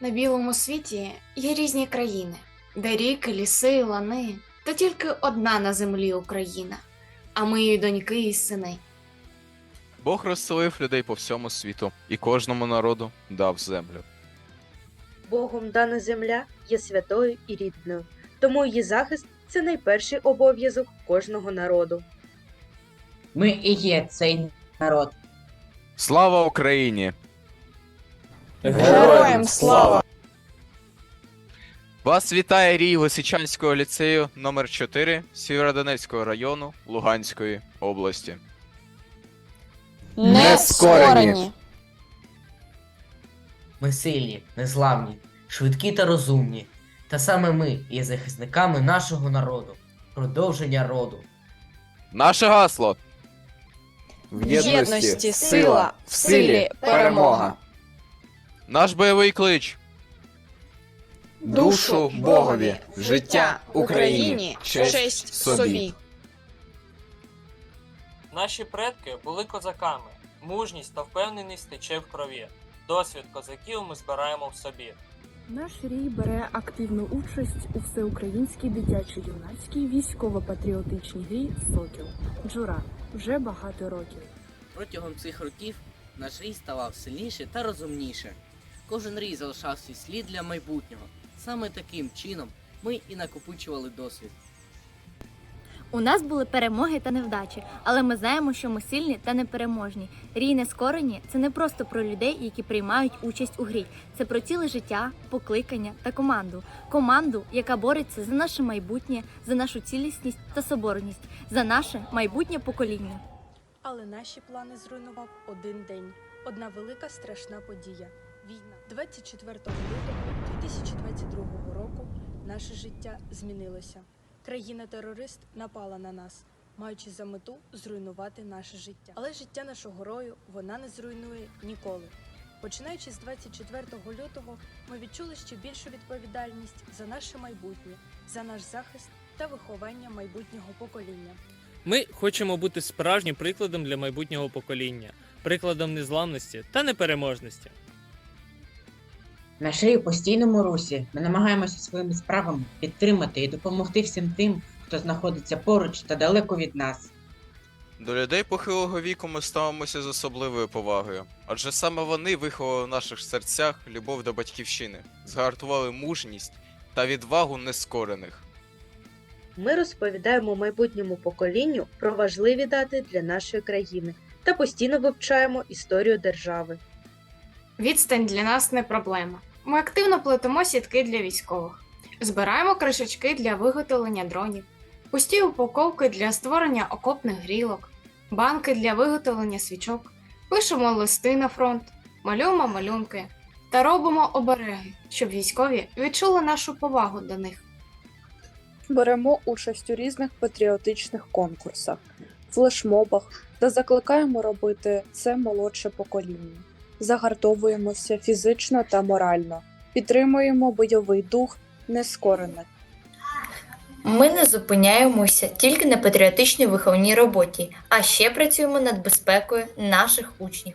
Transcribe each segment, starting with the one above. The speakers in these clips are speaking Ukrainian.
На білому світі є різні країни, де ріки, ліси, лани, та тільки одна на землі Україна, а ми її доньки і сини. Бог розселив людей по всьому світу і кожному народу дав землю. Богом дана земля є святою і рідною, тому її захист це найперший обов'язок кожного народу. Ми і є цей народ. Слава Україні! Героям слава! Вас вітає рій Лисичанського ліцею номер 4 Сєвєродонецького району Луганської області. Не скорені! Ми сильні, незламні, швидкі та розумні. Та саме ми є захисниками нашого народу, продовження роду. Наше гасло! В єдності сила, в силі перемога. Наш бойовий клич. Душу Богові, життя Україні, честь собі. Наші предки були козаками. Мужність та впевненість тече в крові. Досвід козаків ми збираємо в собі. Наш рій бере активну участь у всеукраїнській дитячо-юнацькій військово-патріотичній грі Сокіл Джура вже багато років. Протягом цих років наш рій ставав сильніше та розумніше. Кожен рій залишав свій слід для майбутнього. Саме таким чином ми і накопичували досвід. У нас були перемоги та невдачі, але ми знаємо, що ми сильні та непереможні. Рій нескорені це не просто про людей, які приймають участь у грі. Це про ціле життя, покликання та команду. Команду, яка бореться за наше майбутнє, за нашу цілісність та соборність, за наше майбутнє покоління. Але наші плани зруйнував один день. Одна велика страшна подія війна. 24 лютого 2022 року наше життя змінилося. Країна-терорист напала на нас, маючи за мету зруйнувати наше життя. Але життя нашого рою вона не зруйнує ніколи. Починаючи з 24 лютого, ми відчули ще більшу відповідальність за наше майбутнє, за наш захист та виховання майбутнього покоління. Ми хочемо бути справжнім прикладом для майбутнього покоління, прикладом незламності та непереможності. На шиї постійному русі ми намагаємося своїми справами підтримати і допомогти всім тим, хто знаходиться поруч та далеко від нас. До людей похилого віку ми ставимося з особливою повагою, адже саме вони виховали в наших серцях любов до батьківщини, згартували мужність та відвагу нескорених. Ми розповідаємо майбутньому поколінню про важливі дати для нашої країни та постійно вивчаємо історію держави. Відстань для нас не проблема. Ми активно плетемо сітки для військових, збираємо кришечки для виготовлення дронів, пусті упаковки для створення окопних грілок, банки для виготовлення свічок, пишемо листи на фронт, малюємо малюнки та робимо обереги, щоб військові відчули нашу повагу до них. Беремо участь у різних патріотичних конкурсах, флешмобах та закликаємо робити це молодше покоління. Загартовуємося фізично та морально, підтримуємо бойовий дух нескорених. Ми не зупиняємося тільки на патріотичній виховній роботі, а ще працюємо над безпекою наших учнів.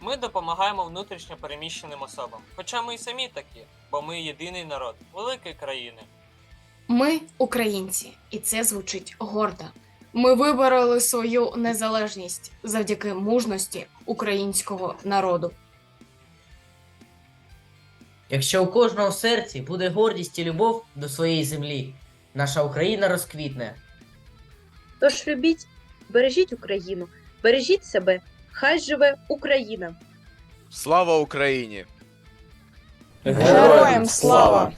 Ми допомагаємо внутрішньо переміщеним особам, хоча ми й самі такі, бо ми єдиний народ великої країни. Ми українці, і це звучить гордо. Ми вибороли свою незалежність завдяки мужності українського народу. Якщо у кожного в серці буде гордість і любов до своєї землі, наша Україна розквітне. Тож любіть, бережіть Україну, бережіть себе, хай живе Україна! Слава Україні! Героям слава!